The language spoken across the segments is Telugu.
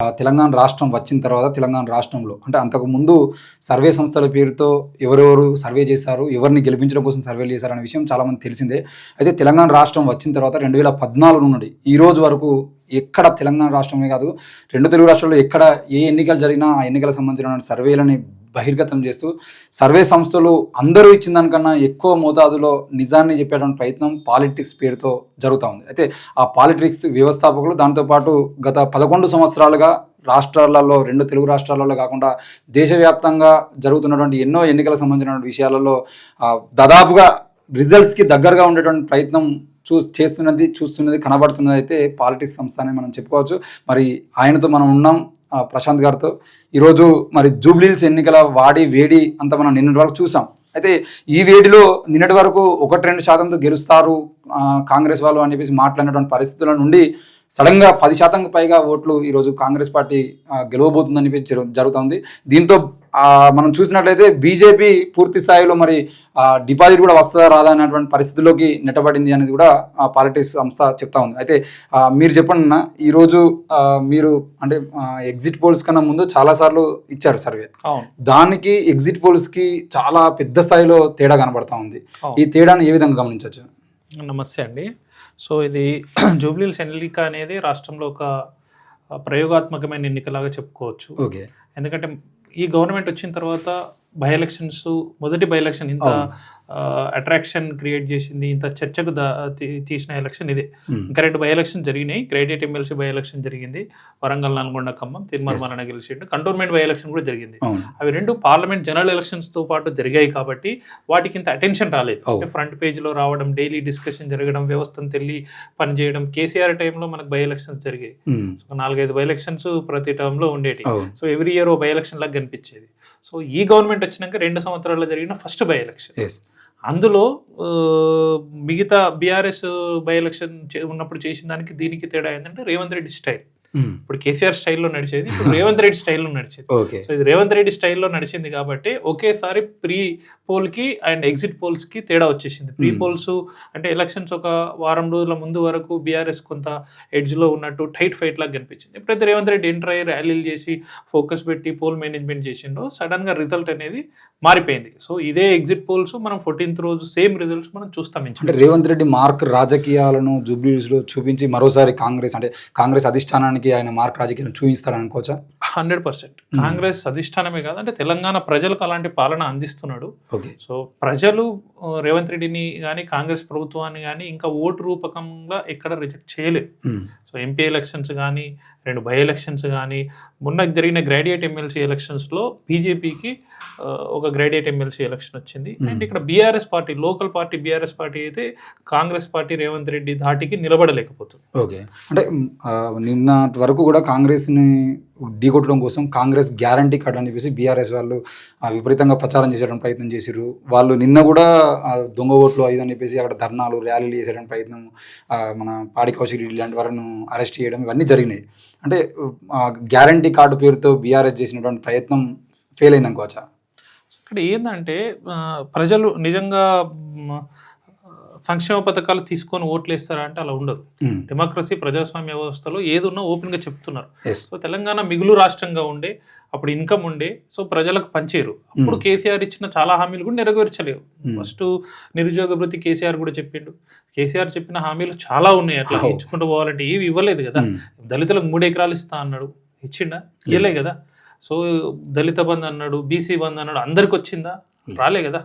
తెలంగాణ రాష్ట్రం వచ్చిన తర్వాత తెలంగాణ రాష్ట్రంలో అంటే అంతకు ముందు సర్వే సంస్థల పేరుతో ఎవరెవరు సర్వే చేశారు ఎవరిని గెలిపించడం కోసం సర్వేలు చేశారు అనే విషయం చాలామంది తెలిసిందే. అయితే తెలంగాణ రాష్ట్రం వచ్చిన తర్వాత రెండు వేల పద్నాలుగు నుండి ఈ రోజు వరకు ఎక్కడ తెలంగాణ రాష్ట్రమే కాదు రెండు తెలుగు రాష్ట్రాల్లో ఎక్కడ ఏ ఎన్నికలు జరిగినా ఆ ఎన్నికలకు సంబంధించిన సర్వేలని బహిర్గతం చేస్తూ సర్వే సంస్థలు అందరూ ఇచ్చిన దానికన్నా ఎక్కువ మోతాదులో నిజాన్ని చెప్పేటువంటి ప్రయత్నం పాలిటిక్స్ పేరుతో జరుగుతూ ఉంది. అయితే ఆ పాలిటిక్స్ వ్యవస్థాపకులు దాంతోపాటు గత పదకొండు సంవత్సరాలుగా రాష్ట్రాలలో రెండు తెలుగు రాష్ట్రాలలో కాకుండా దేశవ్యాప్తంగా జరుగుతున్నటువంటి ఎన్నో ఎన్నికలకు సంబంధించినటువంటి విషయాలలో దాదాపుగా రిజల్ట్స్కి దగ్గరగా ఉండేటువంటి ప్రయత్నం చూ చేస్తున్నది చూస్తున్నది కనబడుతున్నది అయితే పాలిటిక్స్ సంస్థ అని మనం చెప్పుకోవచ్చు. మరి ఆయనతో మనం ఉన్నాం ప్రశాంత్ గారితో. ఈరోజు మరి జూబ్లీల్స్ ఎన్నికల వాడి వేడి అంతా మనం నిన్నటి వరకు చూసాం. అయితే ఈ వేడిలో నిన్నటి వరకు ఒకటి రెండు శాతంతో గెలుస్తారు కాంగ్రెస్ వాళ్ళు అని చెప్పేసి మాట్లాడినటువంటి పరిస్థితుల నుండి సడన్గా పది శాతం పైగా ఓట్లు ఈరోజు కాంగ్రెస్ పార్టీ గెలవబోతుందని చెప్పి జరుగుతుంది జరుగుతోంది దీంతో మనం చూసినట్లయితే బీజేపీ పూర్తి స్థాయిలో మరి డిపాజిట్ కూడా వస్తుందా రాదా అనేటువంటి పరిస్థితుల్లోకి నెట్టబడింది అనేది కూడా ఆ పాలిటిక్స్ సంస్థ చెప్తా ఉంది. అయితే మీరు చెప్పండి అన్న ఈరోజు మీరు అంటే ఎగ్జిట్ పోల్స్ కన్నా ముందు చాలాసార్లు ఇచ్చారు సర్వే దానికి ఎగ్జిట్ పోల్స్కి చాలా పెద్ద స్థాయిలో తేడా కనబడతా ఉంది. ఈ తేడాను ఏ విధంగా గమనించవచ్చు? నమస్తే అండి. సో ఇది జూబ్లీహిల్స్ ఎన్నిక అనేది రాష్ట్రంలో ఒక ప్రయోగాత్మకమైన ఎన్నికలాగా చెప్పుకోవచ్చు. ఓకే. ఎందుకంటే ఈ గవర్నమెంట్ వచ్చిన తర్వాత బై ఎలక్షన్స్ మొదటి బై ఎలక్షన్ ఇంత అట్రాక్షన్ క్రియేట్ చేసింది ఇంత చర్చకు తీసిన ఎలక్షన్ ఇదే. Hmm. ఇంకా రెండు బై ఎలక్షన్ జరిగినాయి. గ్రేడేట్ ఎమ్మెల్సీ బై ఎలక్షన్ జరిగింది. వరంగల్ నల్గొండ ఖమ్మం తిరుమల గెలిచిండు కంటోన్మెంట్ బై ఎలక్షన్ కూడా జరిగింది. అవి రెండు పార్లమెంట్ జనరల్ ఎలక్షన్స్తో పాటు జరిగాయి కాబట్టి వాటికి ఇంత అటెన్షన్ రాలేదు. అంటే ఫ్రంట్ పేజ్లో రావడం డైలీ డిస్కషన్ జరగడం వ్యవస్థను తెల్లి పనిచేయడం కేసీఆర్ టైంలో మనకు బై ఎలక్షన్స్ జరిగాయి. ఉమ్. సో నాలుగైదు బై ఎలక్షన్స్ ప్రతి టర్మ్లో ఉండేటి. అవును. సో ఎవ్రీ ఇయర్ ఓ బై ఎలక్షన్ లాగా కనిపించేది. సో ఈ గవర్నమెంట్ వచ్చినాక రెండు సంవత్సరాల్లో జరిగిన ఫస్ట్ బై ఎలక్షన్ అందులో మిగతా బీఆర్ఎస్ బై ఎలక్షన్ చే- ఉన్నప్పుడు చేసిన దానికి దీనికి తేడా ఏంటంటే రేవంత్ రెడ్డి స్టైల్. ఇప్పుడు కేసీఆర్ స్టైల్లో నడిచేది ఇప్పుడు రేవంత్ రెడ్డి స్టైల్లో నడిచేది. సో ఇది రేవంత్ రెడ్డి స్టైల్లో నడిచింది కాబట్టి ఒకేసారి ప్రీ పోల్కి అండ్ ఎగ్జిట్ పోల్స్కి తేడా వచ్చేసింది. Pre Hmm. పోల్స్ అంటే ఎలక్షన్స్ ఒక వారం రోజుల ముందు వరకు బీఆర్ఎస్ కొంత ఎడ్జ్లో ఉన్నట్టు టైట్ ఫైట్ లాగా కనిపించింది. ఎప్పుడైతే రేవంత్ రెడ్డి ఎంటర్ అయ్యి ర్యాలీలు చేసి ఫోకస్ పెట్టి పోల్ మేనేజ్మెంట్ చేసిండో సడన్గా రిజల్ట్ అనేది మారిపోయింది. సో ఇదే ఎగ్జిట్ పోల్స్ మనం ఫోర్టీన్త్ రోజు సేమ్ రిజల్ట్స్ మనం చూస్తాం అంటే రేవంత్ రెడ్డి మార్క్ రాజకీయాలను జూబ్లీస్లో చూపించి మరోసారి కాంగ్రెస్ అంటే కాంగ్రెస్ అధిష్టానానికి ఆయన మార్క్ రాజకీయాలను చూపిస్తారని అనుకోవచ్చా? Hundred percent. కాంగ్రెస్ అధిష్టానమే కాదు అంటే తెలంగాణ ప్రజలకు అలాంటి పాలన అందిస్తున్నాడు. ఓకే. సో ప్రజలు రేవంత్ రెడ్డిని కానీ కాంగ్రెస్ ప్రభుత్వాన్ని కానీ ఇంకా ఓటు రూపకంగా ఎక్కడ రిజెక్ట్ చేయలేదు. సో ఎంపీ ఎలక్షన్స్ కానీ రెండు బై ఎలక్షన్స్ కానీ మొన్న జరిగిన గ్రాడ్యుయేట్ ఎమ్మెల్సీ ఎలక్షన్స్లో బీజేపీకి ఒక గ్రాడ్యుయేట్ ఎమ్మెల్సీ ఎలక్షన్ వచ్చింది. అండ్ ఇక్కడ BRS party local party BRS party అయితే కాంగ్రెస్ పార్టీ రేవంత్ రెడ్డి ధాటికి నిలబడలేకపోతుంది. ఓకే. అంటే నిన్నటి వరకు కూడా కాంగ్రెస్ని ఢీకొట్టడం కోసం కాంగ్రెస్ గ్యారంటీ కార్డు అని చెప్పేసి బీఆర్ఎస్ వాళ్ళు ఆ, విపరీతంగా ప్రచారం చేసేటువంటి ప్రయత్నం చేసిర్రు. వాళ్ళు నిన్న కూడా దొంగ ఓట్లు అది అని చెప్పేసి అక్కడ ధర్నాలు ర్యాలీలు చేసేటువంటి ప్రయత్నం మన పాడి కౌశిక్ రెడ్డి లాంటి వారిని అరెస్ట్ చేయడం ఇవన్నీ జరిగినాయి. అంటే గ్యారంటీ కార్డు పేరుతో బీఆర్ఎస్ చేసినటువంటి ప్రయత్నం ఫెయిల్ అయింది అనుకోవచ్చా? ఇక్కడ ఏంటంటే ప్రజలు నిజంగా సంక్షేమ పథకాలు తీసుకొని ఓట్లు వేస్తారా అంటే అలా ఉండదు. డెమోక్రసీ ప్రజాస్వామ్య వ్యవస్థలో ఏదున్నా ఓపెన్గా చెప్తున్నారు. సో తెలంగాణ మిగులు రాష్ట్రంగా ఉండే అప్పుడు ఇన్కమ్ ఉండే సో ప్రజలకు పంచేరు అప్పుడు కేసీఆర్ ఇచ్చిన చాలా హామీలు కూడా నెరవేర్చలేవు. ఫస్ట్ నిరుద్యోగ భృతి కేసీఆర్ కూడా చెప్పిండు. కేసీఆర్ చెప్పిన హామీలు చాలా ఉన్నాయి. అట్లా. ఇచ్చుకుంటూ పోవాలంటే ఏవి ఇవ్వలేదు కదా. దళితులకు మూడు ఎకరాలు ఇస్తా అన్నాడు. ఇచ్చిండా? ఇవ్వలే కదా. సో దళిత బంధు అన్నాడు బీసీ బంధు అన్నాడు అందరికి వచ్చిందా? రాలే కదా.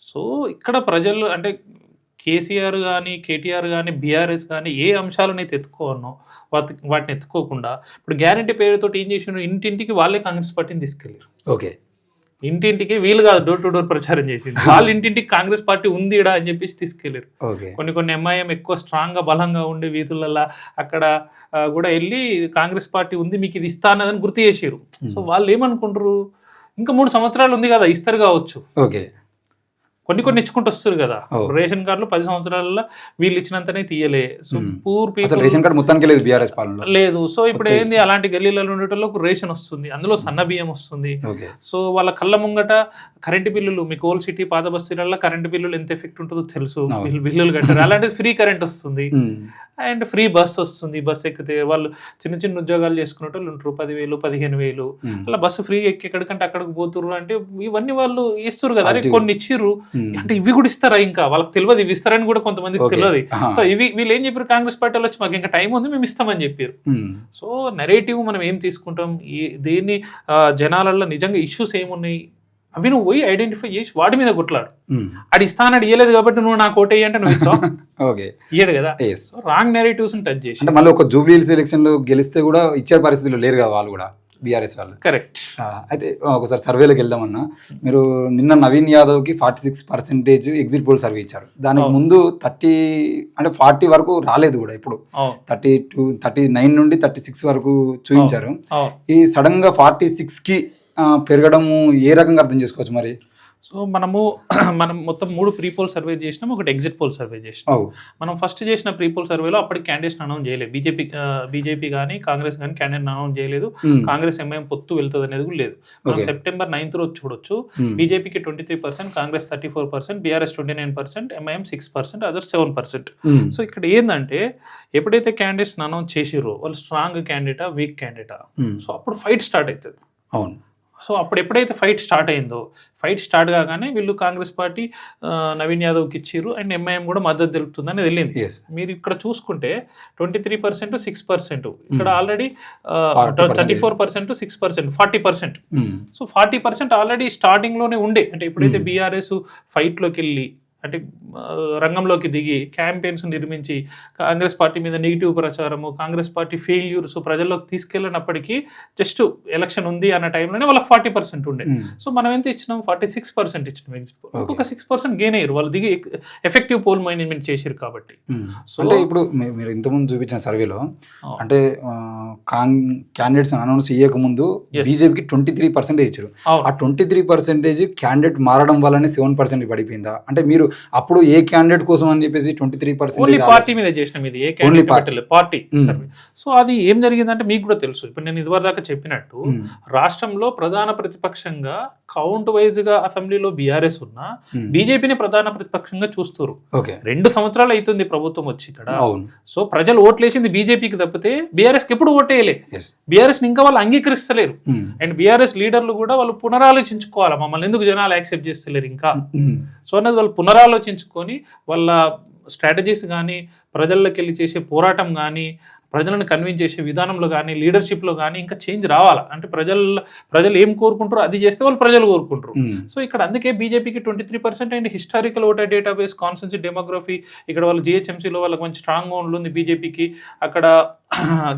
సో ఇక్కడ ప్రజలు అంటే కేసీఆర్ కానీ కేటీఆర్ కానీ బీఆర్ఎస్ కానీ ఏ అంశాలనైతే ఎత్తుకోనో వాటి వాటిని ఎత్తుకోకుండా ఇప్పుడు గ్యారంటీ పేరుతో ఏం చేసిండు ఇంటింటికి వాళ్ళే కాంగ్రెస్ పార్టీని తీసుకెళ్ళారు ఓకే. ఇంటింటికి వీళ్ళు కాదు డోర్ టు డోర్ ప్రచారం చేసింది వాళ్ళ ఇంటింటికి కాంగ్రెస్ పార్టీ ఉందిడా అని చెప్పేసి తీసుకెళ్ళారు కొన్ని కొన్ని ఎంఐఎం ఎక్కువ స్ట్రాంగ్గా బలంగా ఉండే వీధులలో అక్కడ కూడా వెళ్ళి కాంగ్రెస్ పార్టీ ఉంది మీకు ఇది ఇస్తా అన్నదని గుర్తు చేసారు సో వాళ్ళు ఏమనుకుంటారు? ఇంకా మూడు సంవత్సరాలు ఉంది కదా ఇస్తారు కావచ్చు. ఓకే. కొన్ని కొన్ని ఇచ్చుకుంటూ వస్తారు కదా. రేషన్ కార్డులు పది సంవత్సరాలలో వీళ్ళు ఇచ్చినంతనే తీయలే. So. Poor people ration card మొత్తానికి లేదు బీఆర్ఎస్ లేదు. సో ఇప్పుడు ఏంది అలాంటి గల్లీలలో ఉండేటోళ్ళకు రేషన్ వస్తుంది అందులో సన్న బియ్యం వస్తుంది. సో వాళ్ళ కళ్ళ ముంగట కరెంటు బిల్లులు మీ కోల్ సిటీ పాత బస్తీలలో కరెంటు బిల్లులు ఎంత ఎఫెక్ట్ ఉంటుందో తెలుసు. బిల్లులు కట్టారు. అలాంటిది ఫ్రీ కరెంట్ వస్తుంది. అండ్ ఫ్రీ బస్ వస్తుంది. బస్ ఎక్కితే వాళ్ళు చిన్న చిన్న ఉద్యోగాలు చేసుకునే వాళ్ళు ఉంటారు. పదివేలు పదిహేను వేలు. అలా బస్సు ఫ్రీ ఎక్కి ఎక్కడికంటే అక్కడికి పోతుర్రు అంటే ఇవన్నీ వాళ్ళు ఇస్తారు కదా. కొన్ని ఇచ్చిర్రు. అంటే ఇవి కూడా ఇస్తారా ఇంకా? వాళ్ళకి తెలియదు ఇవి ఇస్తారని కూడా కొంతమందికి. తెలియదు. సో ఇవి వీళ్ళు ఏం చెప్పారు? కాంగ్రెస్ పార్టీ వచ్చి మాకు ఇంకా టైం ఉంది మేము ఇస్తామని చెప్పారు. సో నెరేటివ్ మనం ఏం తీసుకుంటాం? దేన్ని జనాలలో నిజంగా ఇష్యూస్ ఏమున్నాయి? అవి నువ్వు పోయి ఐడెంటిఫై చేసి వాటి మీద కొట్లాడు. అది ఇస్తానని ఇయ్యలేదు కాబట్టి నువ్వు నాకు ఓటేయి అంటే నువ్వు ఇస్తావు? ఓకే ఇయ్యడు కదా? రాంగ్ నెరేటివ్స్ టచ్ చేసి. మళ్ళీ ఒక జూబ్లీహిల్స్ ఎలక్షన్లో గెలిస్తే కూడా ఇచ్చే పరిస్థితిలో లేరు కదా వాళ్ళు కూడా. బీఆర్ఎస్ వాళ్ళు. కరెక్ట్. అయితే ఒకసారి సర్వేలోకి వెళ్దామన్నా. మీరు నిన్న Naveen యాదవ్కి forty six percentage exit poll survey ఇచ్చారు. దానికి. ముందు థర్టీ అంటే ఫార్టీ వరకు రాలేదు కూడా ఇప్పుడు. థర్టీ టూ థర్టీ నైన్ నుండి థర్టీ సిక్స్ వరకు చూపించారు. ఈ సడన్గా ఫార్టీ సిక్స్కి ఆ, పెరగడము ఏ రకంగా అర్థం చేసుకోవచ్చు మరి? సో మనము మనం మొత్తం మూడు ప్రీ పోల్ సర్వే చేసినాం ఒకటి ఎగ్జిట్ పోల్ సర్వే చేసినాం మనం ఫస్ట్ చేసిన ప్రీ పోల్ సర్వేలో అప్పటికి క్యాండిడేట్స్ అనౌన్స్ చేయలేదు బీజేపీ బీజేపీ కానీ కాంగ్రెస్ కానీ క్యాండిడేట్ అనౌన్స్ చేయలేదు. కాంగ్రెస్ ఎంఐఎం పొత్తు వెళ్తుంది అనేది కూడా లేదు మనం. సెప్టెంబర్ నైన్త్ రోజు చూడొచ్చు. బీజేపీకి twenty three percent Congress thirty four percent BRS twenty nine percent MIM six percent other seven percent. So ఇక్కడ ఏంటంటే ఎప్పుడైతే క్యాండిడేట్స్ అనౌన్స్ చేసిర్రో వాళ్ళు స్ట్రాంగ్ క్యాండిడేటా వీక్ క్యాండిడేటా. సో అప్పుడు ఫైట్ స్టార్ట్ అవుతుంది అవును సో అప్పుడు ఎప్పుడైతే ఫైట్ స్టార్ట్ అయిందో ఫైట్ స్టార్ట్ కాగానే వీళ్ళు కాంగ్రెస్ పార్టీ నవీన్ యాదవ్కి ఇచ్చిర్రు అండ్ ఎంఐఎం కూడా మద్దతు తెలుపుతుందని వెళ్ళింది మీరు ఇక్కడ చూసుకుంటే twenty three percent six percent ఇక్కడ already 40% thirty four percent six percent forty percent. Um. So forty percent already స్టార్టింగ్లోనే ఉండే. అంటే ఎప్పుడైతే బీఆర్ఎస్ ఫైట్లోకి వెళ్ళి అంటే రంగంలోకి దిగి క్యాంపెయిన్స్ నిర్మించి కాంగ్రెస్ పార్టీ మీద నెగిటివ్ ప్రచారము కాంగ్రెస్ పార్టీ ఫెయిల్యూర్స్ ప్రజల్లోకి తీసుకెళ్ళినప్పటికీ జస్ట్ ఎలక్షన్ ఉంది అన్న టైంలోనే వాళ్ళకి ఫార్టీ పర్సెంట్ ఉండే. సో మనం ఎంత ఇచ్చినాం ఫార్టీ సిక్స్ పర్సెంట్ ఇచ్చినాం poll. ఇంకొక సిక్స్ పర్సెంట్ గెయిన్ అయ్యారు వాళ్ళు దిగి ఎఫెక్టివ్ పోల్ మేనేజ్మెంట్ చేసారు కాబట్టి. So- అంటే ఇప్పుడు మీరు ఇంతకుముందు చూపించిన సర్వేలో. అంటే క్యాండిడేట్స్ అనౌన్స్ చేయక ముందు. బీజేపీకి ట్వంటీ త్రీ పర్సెంటేజ్ ఇచ్చారు ఆ ట్వంటీ త్రీ పర్సెంటేజ్ క్యాండిడేట్ మారడం వల్లనే సెవెన్ పర్సెంట్ పడిపోయిందా అంటే మీరు అప్పుడు ఏ క్యాండిడేట్ కోసం అని చెప్పేసి twenty three only percentage party మీద చేసినాం ఇది ఏ. పెట్టలేదు పార్టీ. సర్వే సో అది ఏం జరిగిందంటే మీకు కూడా తెలుసు ఇప్పుడు నేను ఇదివరకు దాకా చెప్పినట్టు రాష్ట్రంలో ప్రధాన ప్రతిపక్షంగా కౌంట్ వైజ్గా అసెంబ్లీలో బీఆర్ఎస్ ఉన్నా బీజేపీని ప్రధాన ప్రతిపక్షంగా చూస్తారు రెండు సంవత్సరాలు అవుతుంది ప్రభుత్వం వచ్చి ఇక్కడ. సో ప్రజలు ఓట్లేసింది బీజేపీకి తప్పితే బీఆర్ఎస్కి ఎప్పుడు ఓటేయలే. ఎస్ బీఆర్ఎస్ ఇంకా వాళ్ళు అంగీకరిస్తలేరు. అండ్ బీఆర్ఎస్ లీడర్లు కూడా వాళ్ళు పునరాలోచించుకోవాలి. మమ్మల్ని ఎందుకు జనాలు యాక్సెప్ట్ చేస్తలేరు ఇంకా? సో అన్నది వాళ్ళు పునరాలోచించుకొని వాళ్ళ స్ట్రాటజీస్ కానీ ప్రజల్లోకి వెళ్ళి చేసే పోరాటం కానీ ప్రజలను కన్విన్స్ చేసే విధానంలో కానీ లీడర్షిప్లో కానీ ఇంకా చేంజ్ రావాలా? అంటే ప్రజల ప్రజలు ఏం కోరుకుంటారో అది చేస్తే వాళ్ళు ప్రజలు కోరుకుంటారు. సో ఇక్కడ అందుకే బీజేపీకి twenty three percent and historical voter database constituency demography ఇక్కడ వాళ్ళు జిహెచ్ఎంసీలో వాళ్ళకి మంచి స్ట్రాంగ్ ఉంది బీజేపీకి. అక్కడ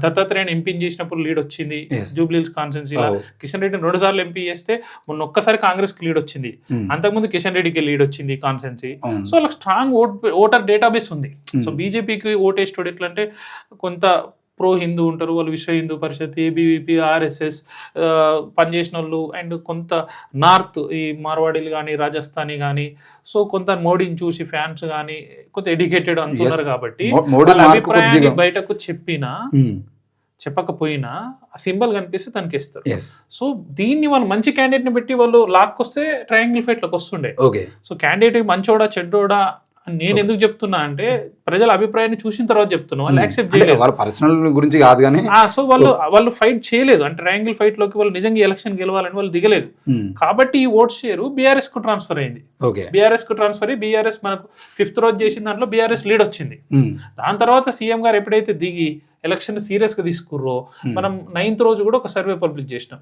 దత్తాత్రేయని ఎంపీ చేసినప్పుడు లీడ్ వచ్చింది. Yes. జూబ్లీ కాన్సెన్సీలో కిషన్ రెడ్డిని రెండు సార్లు ఎంపీ చేస్తే మొన్న ఒక్కసారి కాంగ్రెస్కి లీడ్ వచ్చింది అంతకుముందు కిషన్ రెడ్డికి లీడ్ వచ్చింది కాన్సెన్సీ సో వాళ్ళకి స్ట్రాంగ్ ఓట్ ఓటర్ డేటాబేస్ ఉంది. సో బీజేపీకి ఓటేస్టోడు ఎట్లా అంటే కొంత ప్రో హిందూ ఉంటారు వాళ్ళు విశ్వ హిందూ పరిషత్ ఏబీవీపీ ఆర్ఎస్ఎస్ పనిచేసిన వాళ్ళు అండ్ కొంత నార్త్ ఈ మార్వాడీలు కానీ రాజస్థానీ కానీ సో కొంత మోడీని చూసి ఫ్యాన్స్ కానీ కొంత ఎడ్యుకేటెడ్ అంటున్నారు కాబట్టి వాళ్ళ అభిప్రాయాన్ని బయటకు చెప్పినా చెప్పకపోయినా ఆ సింబల్ కనిపిస్తే తనకి ఇస్తారు సో దీన్ని వాళ్ళు మంచి క్యాండిడేట్ని పెట్టి వాళ్ళు లాక్కొస్తే ట్రయాంగిల్ ఫైట్లోకి వస్తుండే. సో క్యాండిడేట్ మంచోడా చెడ్డోడా నేను ఎందుకు చెప్తున్నా అంటే ప్రజల అభిప్రాయాన్ని చూసిన తర్వాత చెప్తున్నా. వాళ్ళు యాక్సెప్ట్ చేయలేదు. వాళ్ళ పర్సనల్ గురించి కాదు కానీ సో వాళ్ళు వాళ్ళు ఫైట్ చేయలేదు. అంటే ట్రయాంగిల్ ఫైట్లోకి వాళ్ళు నిజంగా ఎలక్షన్ గెలవాలని వాళ్ళు దిగలేదు. కాబట్టి ఈ ఓట్ షేర్ బీఆర్ఎస్కు ట్రాన్స్ఫర్ అయింది. బీఆర్ఎస్కు ట్రాన్స్ఫర్ అయ్యి బీఆర్ఎస్ మనకు ఫిఫ్త్ రోజు చేసిన దాంట్లో బీఆర్ఎస్ లీడ్ వచ్చింది. దాని తర్వాత సీఎం గారు ఎప్పుడైతే దిగి ఎలక్షన్ సీరియస్గా తీసుకుర్రో మనం నైన్త్ రోజు కూడా ఒక సర్వే పబ్లిష్ చేసినాం.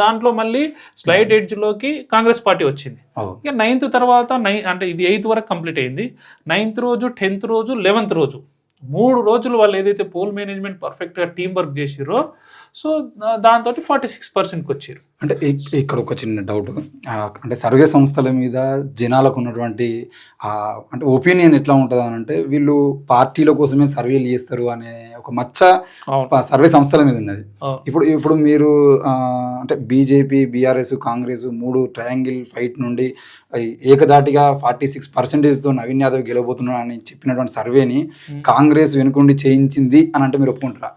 దాంట్లో మళ్ళీ స్లైడ్ ఎడ్జ్లోకి కాంగ్రెస్ పార్టీ వచ్చింది. ఓ ఇక నైన్త్ తర్వాత నై అంటే ఇది ఎయిత్ వరకు కంప్లీట్ అయింది. నైన్త్ రోజు టెన్త్ రోజు లెవెన్త్ రోజు. మూడు రోజులు వాళ్ళు ఏదైతే పోల్ మేనేజ్మెంట్ పర్ఫెక్ట్గా టీం వర్క్ చేసిరో సో దాంతో ఫార్టీ సిక్స్ పర్సెంట్కి వచ్చారు. అంటే ఇక్- ఇక్కడ ఒక చిన్న డౌట్. అంటే సర్వే సంస్థల మీద జనాలకు ఉన్నటువంటి అంటే ఒపీనియన్ ఎట్లా ఉంటుంది అని అంటే వీళ్ళు పార్టీల కోసమే సర్వేలు చేస్తారు అనే ఒక మచ్చ సర్వే సంస్థల మీద ఉన్నది. ఇప్పుడు ఇప్పుడు మీరు అంటే బీజేపీ బీఆర్ఎస్ కాంగ్రెస్ మూడు ట్రయాంగిల్ ఫైట్ నుండి ఏకదాటిగా ఫార్టీ సిక్స్ పర్సెంటేజ్తో నవీన్ యాదవ్ గెలవబోతున్నాడు అని చెప్పినటువంటి సర్వేని కాంగ్రెస్ వెనుకుండి చేయించింది అని అంటే మీరు ఒప్పుకుంటారా?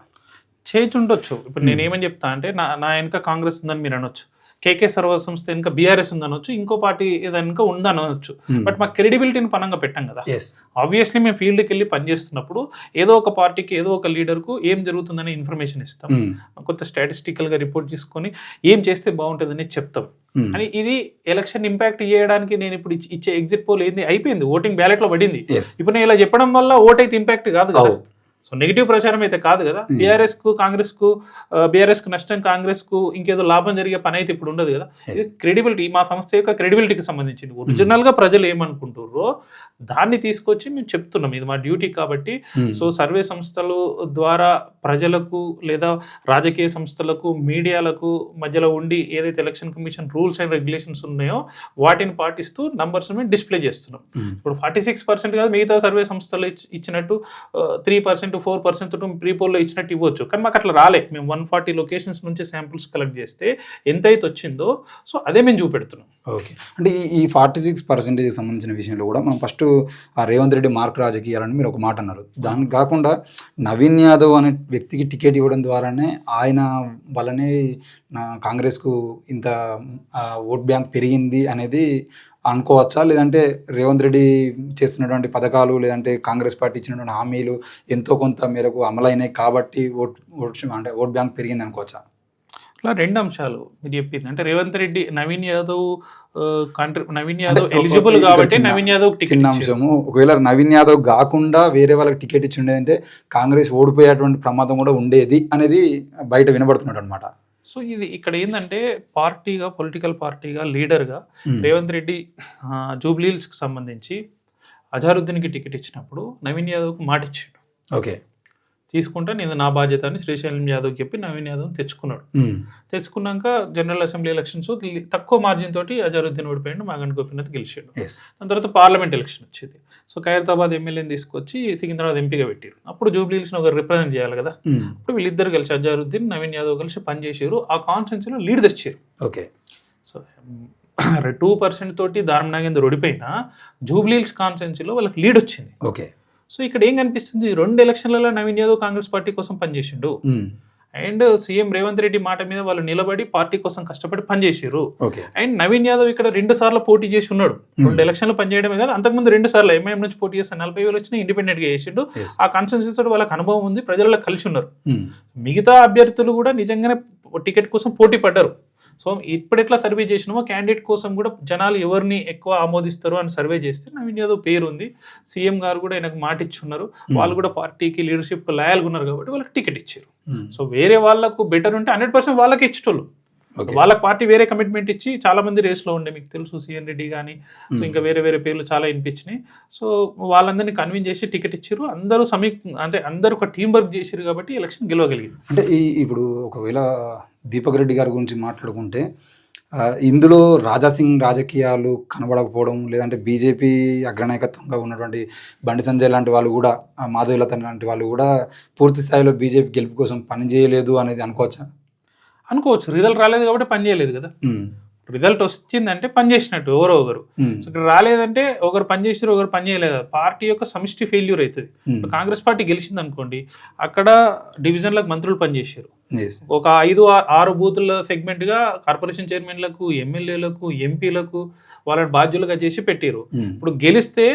చేసి ఉండొచ్చు ఇప్పుడు నేను ఏమని చెప్తా అంటే నా నా వెనక కాంగ్రెస్ ఉందని మీరు అనొచ్చు. కేకే సర్వ సంస్థ వెనుక బీఆర్ఎస్ ఉందనొచ్చు ఇంకో పార్టీ వెనుక ఉందనొచ్చు. బట్ మా క్రెడిబిలిటీని పనంగా పెట్టాం కదా. ఆబ్వియస్లీ మేము ఫీల్డ్కి వెళ్ళి పనిచేస్తున్నప్పుడు ఏదో ఒక పార్టీకి ఏదో ఒక లీడర్కు ఏం జరుగుతుందనే ఇన్ఫర్మేషన్ ఇస్తాం. కొంత స్టాటిస్టికల్గా రిపోర్ట్ చేసుకొని ఏం చేస్తే బాగుంటుందని చెప్తాం. అని ఇది ఎలక్షన్ ఇంపాక్ట్ చేయడానికి నేను ఇప్పుడు ఇచ్చే- ఎగ్జిట్ పోల్ ఏంది? అయిపోయింది. ఓటింగ్ బ్యాలెట్లో పడింది. ఇప్పుడు నేను ఇలా చెప్పడం వల్ల ఓట్ అయితే ఇంపాక్ట్ కాదు కదా. సో నెగిటివ్ ప్రచారం అయితే కాదు కదా? బీఆర్ఎస్కు కాంగ్రెస్కు బీఆర్ఎస్కు నష్టం కాంగ్రెస్కు ఇంకేదో లాభం జరిగే పని అయితే ఇప్పుడు ఉండదు కదా? ఇది క్రెడిబిలిటీ మా సంస్థ యొక్క క్రెడిబిలిటీకి సంబంధించింది. ఒరిజినల్గా ప్రజలు ఏమనుకుంటారో దాన్ని తీసుకొచ్చి మేము చెప్తున్నాం. ఇది మా డ్యూటీ కాబట్టి సో సర్వే సంస్థలు ద్వారా ప్రజలకు లేదా రాజకీయ సంస్థలకు మీడియాలకు మధ్యలో ఉండి ఏదైతే election commission rules and regulations ఉన్నాయో వాటిని పాటిస్తూ నంబర్స్ మేము డిస్ప్లే చేస్తున్నాం. ఇప్పుడు ఫార్టీ సిక్స్ పర్సెంట్ కాదు మిగతా సర్వే సంస్థలు ఇచ్- ఇచ్చినట్టు three percent four percent pre పోల్లో ఇచ్చినట్టు ఇవ్వచ్చు. కానీ మాకు అట్లా రాలే. మేము వన్ ఫార్టీ లొకేషన్స్ నుంచి శాంపుల్స్ కలెక్ట్ చేస్తే ఎంత అయితే వచ్చిందో సో అదే మేము చూపెడుతున్నాం. ఓకే. అంటే ఈ ఈ ఫార్టీ సిక్స్ పర్సెంటేజ్కి సంబంధించిన విషయంలో కూడా మనం ఫస్ట్ ఆ రేవంత్ రెడ్డి మార్క్ రాజకీయాలని మీరు ఒక మాట అన్నారు. దాని కాకుండా నవీన్ యాదవ్ అనే వ్యక్తికి టికెట్ ఇవ్వడం ద్వారానే ఆయన వల్లనే నా కాంగ్రెస్కు ఇంత ఓట్ బ్యాంక్ పెరిగింది అనేది అనుకోవచ్చా? లేదంటే రేవంత్ రెడ్డి చేస్తున్నటువంటి పథకాలు లేదంటే కాంగ్రెస్ పార్టీ ఇచ్చినటువంటి హామీలు ఎంతో కొంత మేరకు అమలైనాయి కాబట్టి ఓట్ ఓట్ అంటే ఓట్ బ్యాంక్ పెరిగింది అనుకోవచ్చా? ఇట్లా రెండు అంశాలు మీరు చెప్పింది. అంటే రేవంత్ రెడ్డి నవీన్ యాదవ్ కంట్రీ నవీన్ యాదవ్ ఎలిజిబుల్ కాబట్టి నవీన్ యాదవ్ టికెట్ చిన్న అంశము. ఒకవేళ నవీన్ యాదవ్ కాకుండా వేరే వాళ్ళకి టికెట్ ఇచ్చి ఉండేదంటే కాంగ్రెస్ ఓడిపోయేటువంటి ప్రమాదం కూడా ఉండేది అనేది బయట వినబడుతున్నాడు అనమాట సో ఇది ఇక్కడ ఏంటంటే పార్టీగా పొలిటికల్ పార్టీగా లీడర్గా. రేవంత్ రెడ్డి జూబ్లీల్స్కి సంబంధించి అజారుద్దీన్కి టికెట్ ఇచ్చినప్పుడు నవీన్ యాదవ్కి మాట ఇచ్చాడు ఓకే. తీసుకుంటే నేను నా బాధ్యత అని శ్రీశైలం యాదవ్ చెప్పి నవీన్ యాదవ్ తెచ్చుకున్నాడు. తెచ్చుకున్నాక జనరల్ అసెంబ్లీ ఎలక్షన్స్ తక్కువ మార్జిన్ తోటి అజారుద్దీన్ ఓడిపోయాడు మాగంటి గోపీనాథ్ గెలిచాడు. దాని తర్వాత పార్లమెంట్ ఎలక్షన్ వచ్చింది. సో ఖైరతాబాద్ ఎమ్మెల్యేని తీసుకొచ్చి సికింద్రాబాద్ ఎంపీగా పెట్టారు. అప్పుడు జూబ్లీహిల్స్ని ఒకరు రిప్రజెంట్ చేయాలి కదా. అప్పుడు వీళ్ళిద్దరు కలిసి అజారుద్దీన్ నవీన్ యాదవ్ కలిసి పనిచేసారు ఆ కాన్స్టిట్యూన్సీలో లీడ్ తెచ్చారు. ఓకే. సో టూ పర్సెంట్ తోటి దారం నాగేంద్ర ఓడిపోయినా జూబ్లీహిల్స్ కాన్స్టిట్యూన్సీలో వాళ్ళకి లీడ్ వచ్చింది. ఓకే. సో ఇక్కడ ఏం కనిపిస్తుంది? రెండు ఎలక్షన్లలో నవీన్ యాదవ్ కాంగ్రెస్ పార్టీ కోసం పనిచేసిండు. అండ్ సీఎం రేవంత్ రెడ్డి మాట మీద వాళ్ళు నిలబడి పార్టీ కోసం కష్టపడి పనిచేసారు అండ్ నవీన్ యాదవ్ ఇక్కడ రెండు సార్లు పోటీ చేసి ఉన్నాడు. రెండు ఎలక్షన్లు పనిచేయడమే కాదు అంతకుముందు రెండు సార్లు ఎంఐఎం నుంచి పోటీ చేస్తే నలభై వేలు వచ్చినా ఇండిపెండెంట్గా చేసిండు. ఆ కాన్స్టిట్యూన్సీ తోటి వాళ్ళకి అనుభవం ఉంది ప్రజలలో కలిసి ఉన్నారు. మిగతా అభ్యర్థులు కూడా నిజంగానే టికెట్ కోసం పోటీ పడ్డారు. సో ఇప్పుడు ఎట్లా సర్వే చేసినామో క్యాండిడేట్ కోసం కూడా జనాలు ఎవరిని ఎక్కువ ఆమోదిస్తారు అని సర్వే చేస్తే నవీన్ యాదవ్ పేరు ఉంది సీఎం గారు కూడా ఆయనకు మాట ఇచ్చున్నారు వాళ్ళు కూడా పార్టీకి లీడర్షిప్ లాయల్గా ఉన్నారు కాబట్టి వాళ్ళకి టికెట్ ఇచ్చారు. సో వేరే వాళ్ళకు బెటర్ ఉంటే హండ్రెడ్ పర్సెంట్ వాళ్ళకి ఇచ్చేటోళ్ళు. వాళ్ళకి పార్టీ వేరే కమిట్మెంట్ ఇచ్చి చాలా మంది రేస్లో ఉండే మీకు తెలుసు సిఎన్ రెడ్డి కానీ సో ఇంకా వేరే వేరే పేర్లు చాలా వినిపించినాయి. సో వాళ్ళందరినీ కన్విన్స్ చేసి టికెట్ ఇచ్చారు. అందరూ సమీ అంటే అందరూ ఒక టీం వర్క్ చేశారు కాబట్టి ఎలక్షన్ గెలవగలిగింది. అంటే ఈ ఇప్పుడు ఒకవేళ దీపక్ రెడ్డి గారి గురించి మాట్లాడుకుంటే ఇందులో రాజాసింగ్ రాజకీయాలు కనబడకపోవడం లేదంటే బీజేపీ అగ్రనాయకత్వంగా ఉన్నటువంటి బండి సంజయ్ లాంటి వాళ్ళు కూడా ఆ, మాధవీలత లాంటి వాళ్ళు కూడా పూర్తి స్థాయిలో బీజేపీ గెలుపు కోసం పనిచేయలేదు అనేది అనుకోవచ్చా? అనుకోవచ్చు. రిజల్ట్ రాలేదు కాబట్టి పని చేయలేదు కదా. రిజల్ట్ వచ్చిందంటే పని చేసినట్టు ఎవరో ఒకరు. సో ఇక్కడ రాలేదంటే ఒకరు పని చేసారు ఒకరు పని చేయలేదు. పార్టీ యొక్క సమిష్టి ఫెయిల్యూర్ అవుతుంది. కాంగ్రెస్ పార్టీ గెలిచింది అనుకోండి అక్కడ డివిజన్లకు మంత్రులు పనిచేశారు ఒక ఐదు ఆరు బూతుల సెగ్మెంట్గా కార్పొరేషన్ చైర్మన్లకు ఎమ్మెల్యేలకు ఎంపీలకు వాళ్ళని బాధ్యులుగా చేసి పెట్టారు ఇప్పుడు గెలిస్తే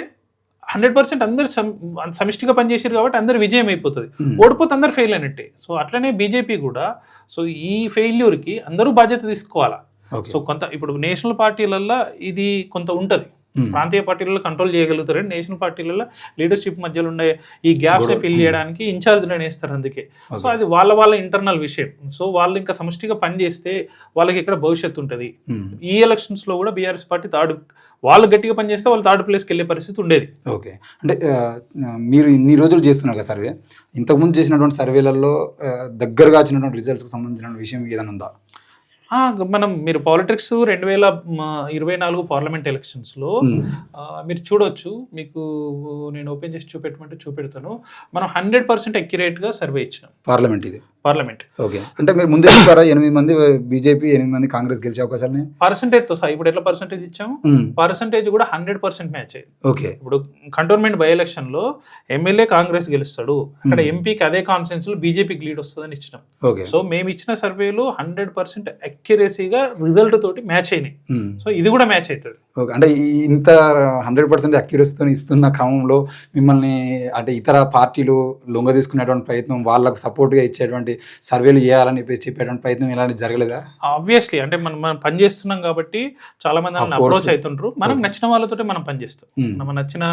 హండ్రెడ్ పర్సెంట్ అందరు సమ్- సమిష్టిగా పనిచేసారు కాబట్టి అందరు విజయం అయిపోతుంది. ఉమ్, ఓడిపోతే అందరు ఫెయిల్ అయినట్టే. సో అట్లనే బీజేపీ కూడా సో ఈ ఫెయిల్యూర్కి అందరూ బాధ్యత తీసుకోవాలా. సో కొంత ఇప్పుడు నేషనల్ పార్టీలల్లో ఇది కొంత ఉంటుంది. Hmm. ప్రాంతీయ పార్టీలలో కంట్రోల్ చేయగలుగుతారు. నేషనల్ పార్టీలలో లీడర్షిప్ మధ్యలో ఉండే ఈ గ్యాప్స్. ఫిల్ చేయడానికి ఇన్ఛార్జ్ వేస్తారు అందుకే. సో. అది. వాళ్ళ వాళ్ళ ఇంటర్నల్ విషయం. సో వాళ్ళు ఇంకా సమష్టిగా పనిచేస్తే వాళ్ళకి ఇక్కడ భవిష్యత్తు ఉంటుంది. ఈ ఎలక్షన్స్లో కూడా బీఆర్ఎస్ పార్టీ థర్డ్ వాళ్ళు గట్టిగా పనిచేస్తే వాళ్ళు థర్డ్ ప్లేస్కి వెళ్ళే పరిస్థితి ఉండేది. ఓకే. అంటే మీరు ఇన్ని రోజులు చేస్తున్నారు కదా సర్వే. ఇంతకుముందు చేసినటువంటి సర్వేలలో దగ్గరగా వచ్చినటువంటి రిజల్ట్స్కి సంబంధించిన విషయం ఏదైనా ఉందా? మనం మీరు పాలిటిక్స్ రెండు వేల ఇరవై నాలుగు పార్లమెంట్ ఎలక్షన్స్లో. మీరు చూడొచ్చు మీకు నేను ఓపెన్ చేసి చూపెట్టమంటే చూపెడతాను. మనం హండ్రెడ్ పర్సెంట్ అక్యురేట్గా సర్వే ఇచ్చినాం. పార్లమెంట్ ఇది. పార్లమెంట్. ఓకే. అంటే మీరు ముందే చెప్పారా ఎనిమిది మంది బీజేపీ ఎనిమిది మంది కాంగ్రెస్ గెలిచే అవకాశాలు ఉన్నాయి పర్సంటేజ్తో సహా ఇప్పుడు ఎట్లా పర్సంటేజ్ ఇచ్చాము. పర్సంటేజ్ కూడా హండ్రెడ్ పర్సెంట్ మ్యాచ్ అయ్యింది. ఓకే. ఇప్పుడు కంటోన్మెంట్ బై ఎలక్షన్లో ఎమ్మెల్యే కాంగ్రెస్ గెలుస్తాడు. అక్కడ ఎంపీకి అదే కాన్ఫరెన్స్లో బీజేపీకి లీడ్ వస్తుందని ఇచ్చినాం. ఓకే. సో మేము ఇచ్చిన సర్వేలో హండ్రెడ్ పర్సెంట్ అక్యురసీగా రిజల్ట్ తోటి మ్యాచ్ అయినాయి. సో ఇది కూడా మ్యాచ్ అవుతుంది. ఓకే. అంటే ఇంత హండ్రెడ్ పర్సెంట్ అక్యురస్తో ఇస్తున్న క్రమంలో మిమ్మల్ని అంటే ఇతర పార్టీలు లొంగ తీసుకునేటువంటి ప్రయత్నం వాళ్ళకు సపోర్ట్గా ఇచ్చేటువంటి సర్వేలు చేయాలని చెప్పేసి చెప్పేటువంటి ప్రయత్నం ఇలాంటి జరగలేదా ఆబ్వియస్లీ అంటే మనం మనం పని చేస్తున్నాం కాబట్టి చాలా మంది. అప్రోచ్ అవుతుంటారు మనం నచ్చిన వాళ్ళతోటే మనం పని చేస్తాం Hmm. మనం నచ్చిన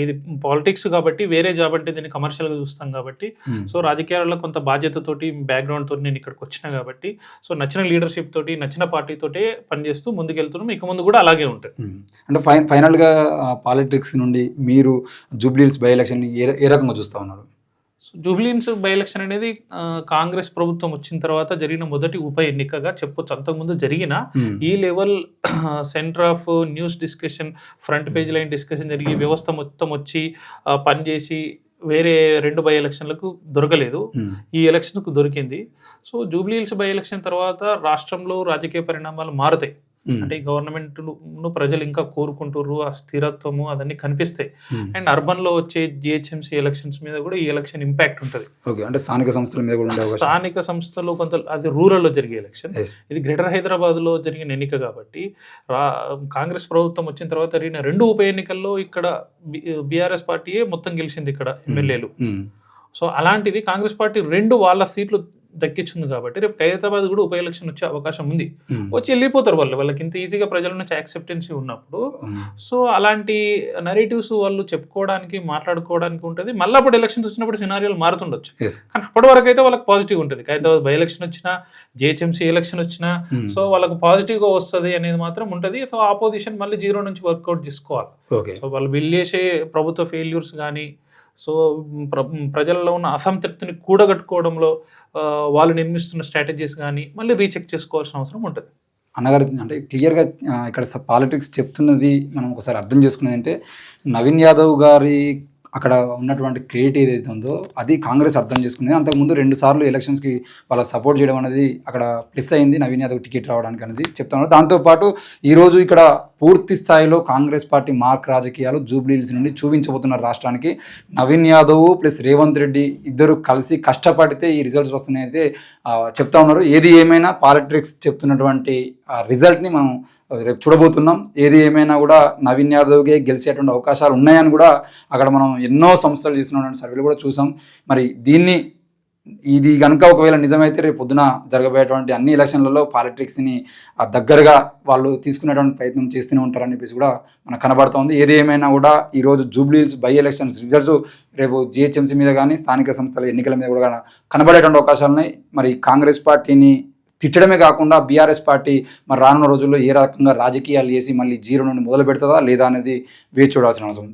ఇది పాలిటిక్స్ కాబట్టి వేరే జాబ్ అంటే దీన్ని commercial గా చూస్తాం కాబట్టి ఉమ్. సో రాజకీయాల్లో కొంత బాధ్యతతోటి బ్యాక్గ్రౌండ్ తోటి నేను ఇక్కడికి వచ్చిన కాబట్టి సో నచ్చిన లీడర్షిప్ తోటి నచ్చిన పార్టీ తోటే పనిచేస్తూ ముందుకెళ్తున్నాం ఇక ముందు కూడా అలాగే ఉంటుంది ఉమ్. అంటే ఫైన్ ఫైనల్గా పాలిటిక్స్ నుండి మీరు జూబ్లీల్స్ బై ఎలక్షన్ ఏ ఏ రకంగా చూస్తూ ఉన్నారు జూబ్లీన్స్ బై ఎలక్షన్ అనేది కాంగ్రెస్ ప్రభుత్వం వచ్చిన తర్వాత జరిగిన మొదటి ఉప ఎన్నికగా చెప్పొచ్చు అంతకుముందు జరిగిన. ఈ level centre of news discussion front page line discussion జరిగి వ్యవస్థ మొత్తం వచ్చి పనిచేసి వేరే రెండు బై ఎలక్షన్లకు దొరకలేదు. ఈ ఎలక్షన్కు దొరికింది so Jubilee Hills by election తర్వాత రాష్ట్రంలో రాజకీయ పరిణామాలు మారుతాయి ఉమ్. అంటే గవర్నమెంట్ను ప్రజలు ఇంకా కోరుకుంటుర్రు ఆ స్థిరత్వము అవన్నీ కనిపిస్తాయి ఉమ్. అండ్ అర్బన్లో వచ్చే జిహెచ్ఎంసీ ఎలక్షన్స్ మీద కూడా ఈ ఎలక్షన్ ఇంపాక్ట్ ఉంటుంది ఓకే అంటే స్థానిక సంస్థల మీద కూడా స్థానిక సంస్థలో కొంత అది రూరల్లో జరిగే ఎలక్షన్. ఇది గ్రేటర్ హైదరాబాద్లో జరిగిన ఎన్నిక కాబట్టి రా కాంగ్రెస్ ప్రభుత్వం వచ్చిన తర్వాత జరిగిన రెండు ఉప ఎన్నికల్లో ఇక్కడ బీఆర్ఎస్ పార్టీయే మొత్తం గెలిచింది ఇక్కడ ఎమ్మెల్యేలు ఉమ్. సో అలాంటిది కాంగ్రెస్ పార్టీ రెండు వాళ్ళ సీట్లు దక్కించింది కాబట్టి రేపు ఖైరతాబాద్ కూడా ఉప ఎలక్షన్ వచ్చే అవకాశం ఉంది. వచ్చి వెళ్ళిపోతారు వాళ్ళు. వాళ్ళకి ఇంత ఈజీగా ప్రజల నుంచి యాక్సెప్టెన్సీ ఉన్నప్పుడు. సో అలాంటి నరేటివ్స్ వాళ్ళు చెప్పుకోవడానికి మాట్లాడుకోవడానికి ఉంటుంది. మళ్ళీ అప్పుడు ఎలక్షన్స్ వచ్చినప్పుడు సినారియోలు మారుతుండొచ్చు. కానీ అప్పటి వరకు అయితే వాళ్ళకి పాజిటివ్ ఉంటుంది. ఖైరతాబాద్ బై ఎలక్షన్ వచ్చినా జిహెచ్ఎంసీ ఎలక్షన్ వచ్చినా. సో వాళ్ళకి పాజిటివ్గా వస్తుంది అనేది మాత్రం ఉంటుంది. సో ఆపోజిషన్ మళ్ళీ జీరో నుంచి వర్కౌట్ చేసుకోవాలి. సో వాళ్ళు బిల్ చేసే ప్రభుత్వ ఫెయిల్యూర్స్ కానీ సో ప్ర ప్రజల్లో ఉన్న అసంతృప్తిని కూడగట్టుకోవడంలో వాళ్ళు నిర్మిస్తున్న స్ట్రాటజీస్ కానీ మళ్ళీ రీచెక్ చేసుకోవాల్సిన అవసరం ఉంటుంది. అన్నగారు అంటే క్లియర్గా ఇక్కడ పాలిటిక్స్ చెప్తున్నది మనం ఒకసారి అర్థం చేసుకునేది అంటే నవీన్ యాదవ్ గారి అక్కడ ఉన్నటువంటి క్రియేట్ ఏదైతే ఉందో అది కాంగ్రెస్ అర్థం చేసుకుంది. అంతకుముందు రెండు సార్లు ఎలక్షన్స్కి వాళ్ళ సపోర్ట్ చేయడం అనేది అక్కడ ప్లస్ అయింది. నవీన్ యాదవ్ టికెట్ రావడానికి అనేది చెప్తాను దాంతోపాటు ఈరోజు ఇక్కడ పూర్తి స్థాయిలో కాంగ్రెస్ పార్టీ మార్క్ రాజకీయాలు జూబ్లీహిల్స్ నుండి చూపించబోతున్నారు రాష్ట్రానికి నవీన్ యాదవ్ ప్లస్ రేవంత్ రెడ్డి ఇద్దరు కలిసి కష్టపడితే ఈ రిజల్ట్స్ వస్తున్నాయి అయితే చెప్తా ఉన్నారు. ఏది ఏమైనా పాలిటిక్స్ చెప్తున్నటువంటి ఆ రిజల్ట్ని మనం రేపు చూడబోతున్నాం. ఏది ఏమైనా కూడా నవీన్ యాదవ్కే గెలిచేటువంటి అవకాశాలు ఉన్నాయని కూడా అక్కడ మనం ఎన్నో సంస్థలు చేస్తున్నటువంటి సర్వేలు కూడా చూసాం. మరి దీన్ని ఇది కనుక ఒకవేళ నిజమైతే రేపు పొద్దున జరగబోయేటువంటి అన్ని ఎలక్షన్లలో పాలిటిక్స్ని దగ్గరగా వాళ్ళు తీసుకునేటువంటి ప్రయత్నం చేస్తూనే ఉంటారని చెప్పేసి కూడా మనకు కనబడుతోంది ఏది ఏమైనా కూడా ఈరోజు జూబ్లీల్స్ బై ఎలక్షన్స్ రిజల్ట్స్ రేపు జిహెచ్ఎంసీ మీద కానీ స్థానిక సంస్థల ఎన్నికల మీద కూడా కనబడేటువంటి అవకాశాలు ఉన్నాయి. మరి కాంగ్రెస్ పార్టీని తిట్టడమే కాకుండా బీఆర్ఎస్ పార్టీ మరి రానున్న రోజుల్లో ఏ రకంగా రాజకీయాలు చేసి మళ్ళీ జీరో నుండి మొదలు పెడుతుందా లేదా అనేది వేచి చూడాల్సిన అవసరం